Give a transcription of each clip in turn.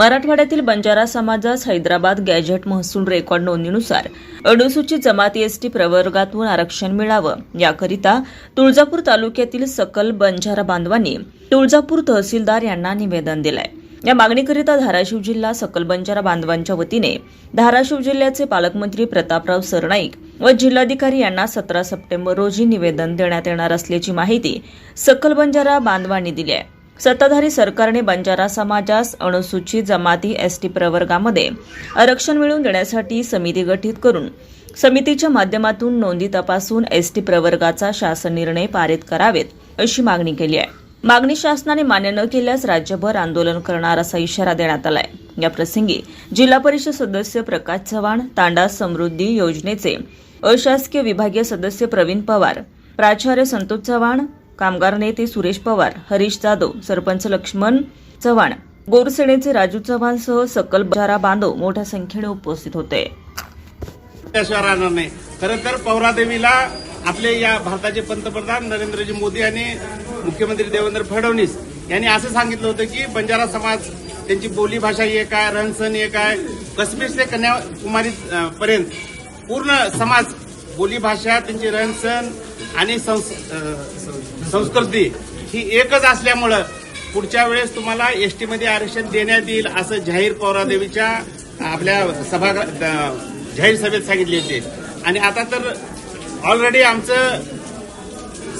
मराठवाड्यातील बंजारा समाजास हैदराबाद गॅझेट महसूल रेकॉर्ड नोंदणीनुसार अनुसूचित जमाती एसटी प्रवर्गातून आरक्षण मिळावं. याकरिता तुळजापूर तालुक्यातील सकल बंजारा बांधवांनी तुळजापूर तहसीलदार यांना निवेदन दिलंय. या मागणीकरिता धाराशिव जिल्हा सकल बंजारा बांधवांच्या वतीने धाराशिव जिल्ह्याचे पालकमंत्री प्रतापराव सरनाईक व जिल्हाधिकारी यांना सतरा सप्टेंबर रोजी निवेदन देण्यात येणार असल्याची माहिती सकल बंजारा बांधवांनी दिली आहे. सत्ताधारी सरकारने बंजारा समाजास अनुसूचित जमाती एसटी प्रवर्गामध्ये आरक्षण मिळवून देण्यासाठी समिती गठीत करून समितीच्या माध्यमातून नोंदी तपासून एसटी प्रवर्गाचा शासन निर्णय पारित करावेत अशी मागणी केली आहे. मागणी शासनाने मान्य न केल्यास राज्यभर आंदोलन करणार असा इशारा देण्यात आलाय. या प्रसंगी जिल्हा परिषद सदस्य प्रकाश चव्हाण तांडा समृद्धी योजनेचे अशासकीय विभागीय सदस्य प्रवीण पवार प्राचार्य संतोष चव्हाण कामगार नेते सुरेश पवार हरीश जाधव सरपंच लक्ष्मण चव्हाण गोरसेनेचे राजू चव्हाण सह सकल बजारा बांधव मोठ्या संख्येने उपस्थित होते. त्याशिवाय राहणार नाही. खरं तर पौरादेवीला आपले या भारताचे पंतप्रधान नरेंद्रजी मोदी आणि मुख्यमंत्री देवेंद्र फडणवीस यांनी असं सांगितलं होतं की बंजारा समाज त्यांची बोली भाषा एक आहे रहनसहन एक आहे. काश्मीर ते कन्याकुमारी पर्यंत पूर्ण समाज बोली भाषा त्यांची रहनसहन आणि संस्कृती ही एकच असल्यामुळं पुढच्या वेळेस तुम्हाला एसटी टीमध्ये आरक्षण देण्यात येईल असं जाहीर पौरादेवीच्या आपल्या सभा जाहीर सभेत सांगितले होते. आणि आता तर ऑलरेडी आमचं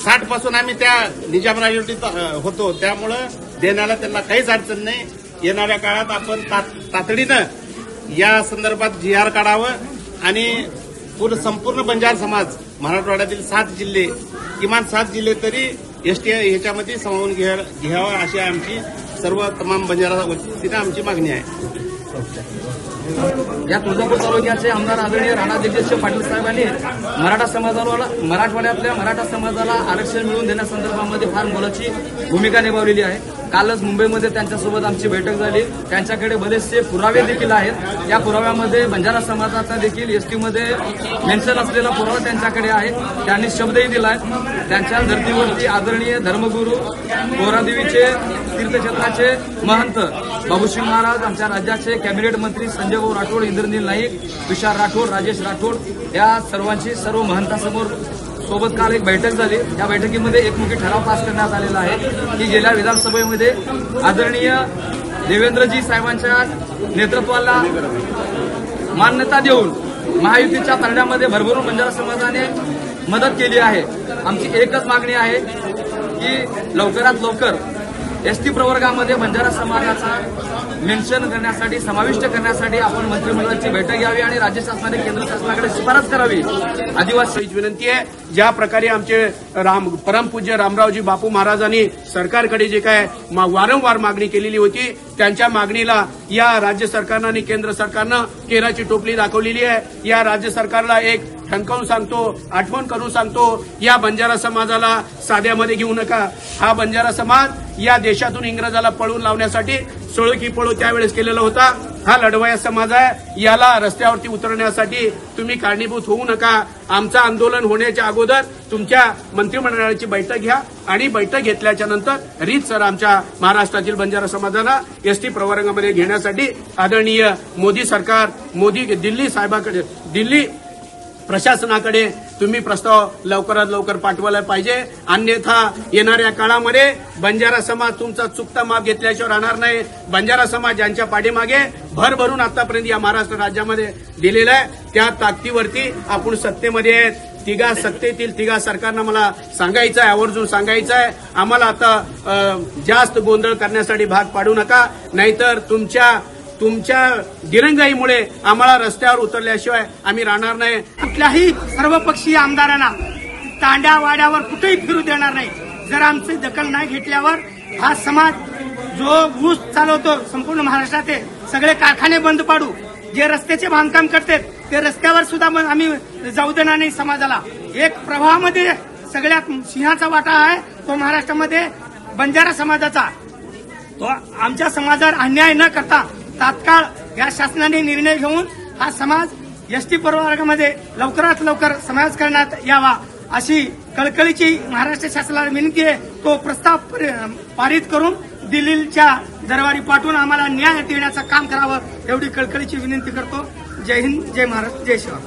साठपासून आम्ही त्या निजाम राजवटीत होतो. त्यामुळं देण्याला त्यांना काहीच अडचण नाही. येणाऱ्या काळात आपण तात- तातडीनं या संदर्भात जी आर काढावं आणि पूर्ण संपूर्ण बंजार समाज मराठवाड्यातील सात जिल्हे किमान सात जिल्हे तरी एसटी ह्याच्यामध्ये सामावून घ्या घ्यावं अशी आमची सर्व तमाम बंजारा वतीनं आमची मागणी आहे. या तुळजापूर तालुक्याचे आमदार आदरणीय राणा जगदीश पाटील साहेबांनी मराठा समाजाला मराठवाड्यातल्या मराठा समाजाला आरक्षण मिळवून देण्यासंदर्भामध्ये फार मोलाची भूमिका निभावलेली आहे. कालच मुंबईमध्ये त्यांच्यासोबत आमची बैठक झाली. त्यांच्याकडे बरेचसे पुरावे देखील आहेत. या पुराव्यामध्ये बंजारा समाजाचा देखील एसटीमध्ये मेन्शन असलेला पुरावा त्यांच्याकडे आहे. त्यांनी शब्दही दिला आहे. त्यांच्या धर्तीवरती आदरणीय धर्मगुरू बोरादेवीचे तीर्थक्षेत्राचे महंत बाबूसिंग महाराज आमच्या राज्याचे कॅबिनेट मंत्री संजय भाऊ राठोड इंद्रनील नाईक तुषार राठोड राजेश राठोड या सर्वांची सर्व महंतासमोर सोबत काल एक बैठक झाली. या बैठकीमध्ये एकमुखी ठराव पास करण्यात आलेला आहे की गेल्या विधानसभेमध्ये आदरणीय देवेंद्रजी साहेबांच्या नेतृत्वाला मान्यता देऊन महायुतीच्या तरड्यामध्ये भरभरून बंजारा समाजाने मदत केली आहे. आमची एकच मागणी आहे की लवकरात लवकर एसटी प्रवर्गामध्ये बंजारा समाजाचा मेन्शन करण्यासाठी समाविष्ट करण्यासाठी आपण मंत्रिमंडळाची बैठक घ्यावी आणि राज्य शासनाने केंद्र शासनाकडे शिफारस करावी. आदिवासी विनंती आहे. ज्या प्रकारे आमचे राम परमपूज्य रामरावजी बापू महाराजांनी सरकारकडे जे काय मा- वारंवार मागणी केलेली होती त्यांच्या मागणीला या राज्य सरकारनं आणि केंद्र सरकारनं केराची टोपली दाखवलेली आहे. या राज्य सरकारला एक ठणकावून सांगतो आठवण करून सांगतो या बंजारा समाजाला साध्यामध्ये घेऊ नका. हा बंजारा समाज या देशातून इंग्रजाला पळून लावण्यासाठी सोळकी पळू त्यावेळेस केलेला होता. हा लढवया समाज आहे. याला रस्त्यावरती उतरण्यासाठी तुम्ही कारणीभूत होऊ नका. आमचं आंदोलन होण्याच्या अगोदर तुमच्या मंत्रिमंडळाची बैठक घ्या आणि बैठक घेतल्याच्या नंतर रीत सर आमच्या महाराष्ट्रातील बंजारा समाजाला एसटी प्रवर्गामध्ये घेण्यासाठी आदरणीय मोदी सरकार मोदी दिल्ली साहेबाकडे दिल्ली प्रशासनाकडे तुम्ही प्रस्ताव लवकरात लवकर पाठवायला पाहिजे. अन्यथा येणाऱ्या काळामध्ये बंजारा समाज तुमचा चुकता माप घेतल्याशिवाय राहणार नाही. बंजारा समाज ज्यांच्या पाठीमागे भर भरून आतापर्यंत या महाराष्ट्र राज्यामध्ये दिलेला आहे त्या ताकदीवरती आपण सत्तेमध्ये आहेत. तिघा सत्तेतील तिघा सरकारनं मला सांगायचं आहे आवर्जून सांगायचं आहे. आम्हाला आता जास्त गोंधळ करण्यासाठी भाग पाडू नका. नाहीतर तुमच्या तुमच्या दिरंगाईमुळे आम्हाला रस्त्यावर उतरल्याशिवाय आम्ही राहणार नाही. कुठल्याही सर्वपक्षीय आमदारांना तांड्या वाड्यावर कुठेही फिरू देणार नाही. जर आमची दखल नाही घेतल्यावर हा समाज जो ऊस चालवतो संपूर्ण महाराष्ट्रात सगळे कारखाने बंद पाडू. जे रस्त्याचे बांधकाम करतात ते रस्त्यावर सुद्धा मग आम्ही जाऊ देणार नाही समाजाला. एक प्रवाहामध्ये सगळ्यात सिंहाचा वाटा आहे तो महाराष्ट्रामध्ये बंजारा समाजाचा. तो आमच्या समाजावर अन्याय न करता तात्काळ या शासनाने निर्णय घेऊन हा समाज एसटी प्रवर्गामध्ये लवकरात लवकर समावेश करण्यात यावा अशी कळकळीची महाराष्ट्र शासनाला विनंती आहे. तो प्रस्ताव पारित करून दिल्लीच्या दरबारी पाठवून आम्हाला न्याय देण्याचं काम करावं एवढी कळकळीची विनंती करतो. जय हिंद जय महाराष्ट्र जय शिवा